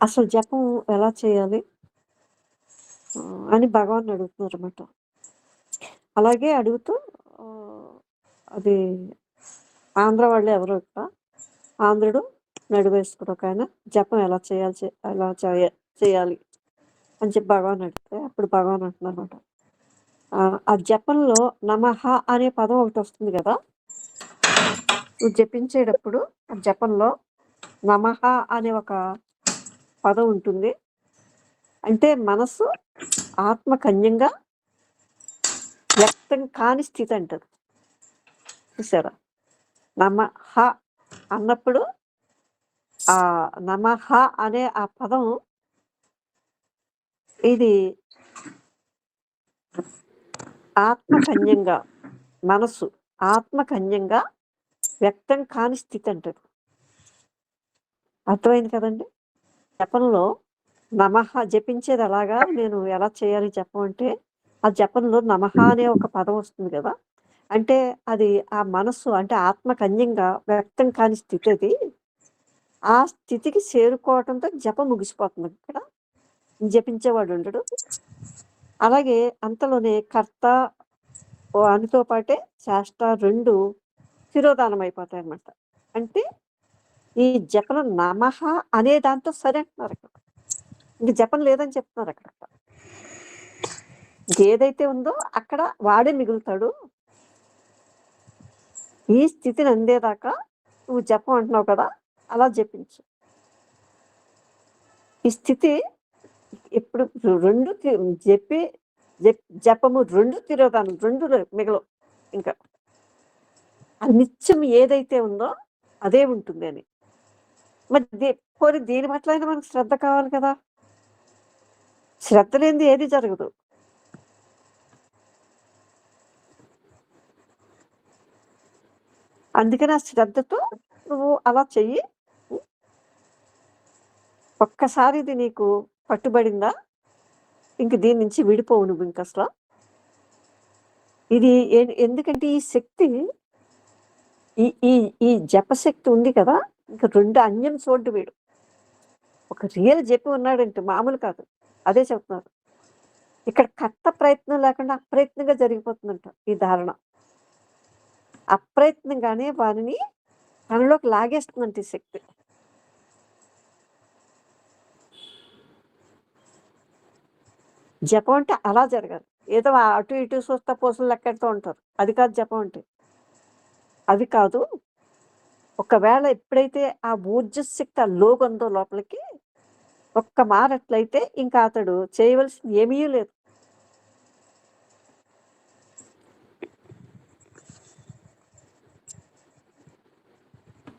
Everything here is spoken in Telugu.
అసలు జపం ఎలా చేయాలి? అని భగవాన్ అడుగుతున్నారు అనమాట అలాగే అడుగుతూ అది ఆంధ్ర వాళ్ళు ఎవరు ఇక్కడ. ఆంధ్రుడు నడువేసుకుడు ఒక ఆయన జపం ఎలా చేయాలి ఎలా చేయ చేయాలి అని చెప్పి భగవాన్ అడిగితే అప్పుడు భగవాన్ అంటున్నారన్నమాట. ఆ జపంలో నమహ అనే పదం ఒకటొస్తుంది కదా నువ్వు జపించేటప్పుడు ఆ జపంలో నమః అనే ఒక పదం ఉంటుంది. అంటే మనసు ఆత్మకన్యంగా వ్యక్తం కాని స్థితి అంటది. చూసారా? నమః అన్నప్పుడు ఆ నమహ అనే ఆ పదం ఇది ఆత్మకన్యంగా మనసు ఆత్మకన్యంగా వ్యక్తం కాని స్థితి అంటారు అర్థమైంది కదండి జపంలో నమః జపించేది ఎలాగా? నేను ఎలా చేయాలి జపం అంటే, ఆ జపంలో నమః అనే ఒక పదం వస్తుంది కదా అంటే అది ఆ మనస్సు అంటే ఆత్మకన్యంగా వ్యక్తం కాని స్థితి అది. ఆ స్థితికి చేరుకోవటంతో జపం ముగిసిపోతుంది ఇక్కడ. జపించేవాడు ఉండడు. అలాగే అంతలోనే కర్త ఓ అనితో పాటే చేష్ట 2 తిరోధానం అయిపోతాయన్నమాట. అంటే ఈ జపలు నమః అనే దాంతో సరే అంటున్నారు అక్కడ ఇంక జపం లేదని చెప్తున్నారు అక్కడ ఏదైతే ఉందో అక్కడ వాడే మిగులుతాడు. ఈ స్థితిని అందేదాకా నువ్వు జపం అంటున్నావు కదా! అలా జపించు. ఈ స్థితి ఎప్పుడు 2 తి జపి జప్ జపము రెండు తిరోధానం రెండు మిగలవు ఇంకా. నిత్యం ఏదైతే ఉందో అదే ఉంటుంది అని. మరి దే పోనీ దీని పట్లైనా మనకు శ్రద్ధ కావాలి కదా! శ్రద్ధ లేనిది ఏది జరగదు. అందుకని ఆ శ్రద్ధతో నువ్వు అలా చెయ్యి. ఒక్కసారి ఇది నీకు పట్టుబడిందా? ఇంక దీని నుంచి విడిపోవు నువ్వు ఇంకా అసలు ఇది ఎందుకంటే ఈ శక్తి ఈ ఈ ఈ జపశక్తి ఉంది కదా! ఇంక 2 అన్యం చూడడు వీడు. ఒక రియల్ చెప్పి ఉన్నాడంటే మామూలు కాదు. అదే చెప్తున్నారు. ఇక్కడ కర్త ప్రయత్నం లేకుండా అప్రయత్నంగా జరిగిపోతుందంట ఈ ధారణ. అప్రయత్నంగానే వారిని తనలోకి లాగేస్తుందంట ఈ శక్తి. జపం అంటే అలా జరగాలి. ఏదో అటు ఇటు చూస్తా పూసలు లెక్కెడుతూ ఉంటారు. అది కాదు జపం అంటే. అవి కాదు. ఒకవేళ ఎప్పుడైతే ఆ ఊర్జశక్తి ఆ లోగుందో లోపలికి ఒక్క మారట్లయితే ఇంకా అతడు చేయవలసింది ఏమీ లేదు.